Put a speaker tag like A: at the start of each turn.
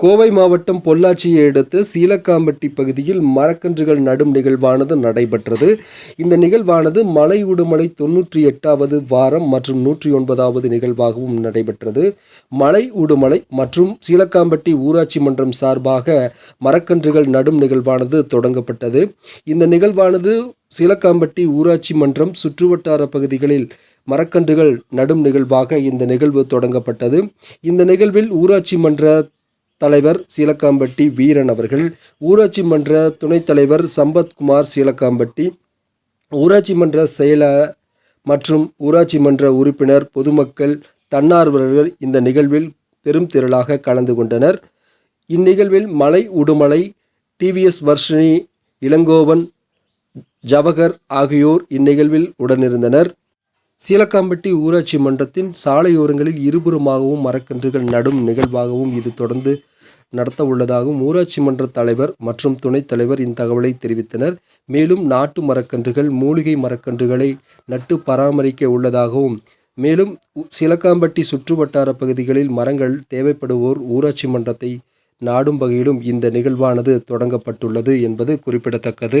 A: கோவை மாவட்டம் பொள்ளாச்சியை அடுத்து சீலக்காம்பட்டி பகுதியில் மரக்கன்றுகள் நடும் நிகழ்வானது நடைபெற்றது. இந்த நிகழ்வானது மலை உடுமலை தொன்னூற்றி எட்டாவது வாரம் மற்றும் நூற்றி ஒன்பதாவது நிகழ்வாகவும் நடைபெற்றது. மலை உடுமலை மற்றும் சீலக்காம்பட்டி ஊராட்சி மன்றம் சார்பாக மரக்கன்றுகள் நடும் நிகழ்வானது தொடங்கப்பட்டது. இந்த நிகழ்வானது சீலக்காம்பட்டி ஊராட்சி மன்றம் சுற்றுவட்டார பகுதிகளில் மரக்கன்றுகள் நடும் நிகழ்வாக இந்த நிகழ்வு தொடங்கப்பட்டது. இந்த நிகழ்வில் ஊராட்சி மன்ற தலைவர் சீலக்காம்பட்டி வீரன் அவர்கள் ஊராட்சி மன்ற துணைத் தலைவர் சம்பத்குமார் சீலக்காம்பட்டி ஊராட்சி மன்ற செயலர் மற்றும் ஊராட்சி மன்ற உறுப்பினர் பொதுமக்கள் தன்னார்வலர்கள் இந்த நிகழ்வில் பெரும் திரளாக கலந்து கொண்டனர். இந்நிகழ்வில் மலை உடுமலை டிவிஎஸ் வர்ஷினி இளங்கோவன் ஜவஹர் ஆகியோர் இந்நிகழ்வில் உடனிருந்தனர். சீலக்காம்பட்டி ஊராட்சி மன்றத்தின் சாலையோரங்களில் இருபுறமாகவும் மரக்கன்றுகள் நடும் நிகழ்வாகவும் இது தொடர்ந்து நடத்த உள்ளதாகவும் ஊராட்சி மன்ற தலைவர் மற்றும் துணைத் தலைவர் இத்தகவலை தெரிவித்தனர். மேலும் நாட்டு மரக்கன்றுகள் மூலிகை மரக்கன்றுகளை நட்டு பராமரிக்க உள்ளதாகவும் மேலும் சிலக்காம்பட்டி சீலக்காம்பட்டி சுற்றுவட்டார பகுதிகளில் மரங்கள் தேவைப்படுவோர் ஊராட்சி மன்றத்தை நாடும் வகையிலும் இந்த நிகழ்வானது தொடங்கப்பட்டுள்ளது என்பது குறிப்பிடத்தக்கது.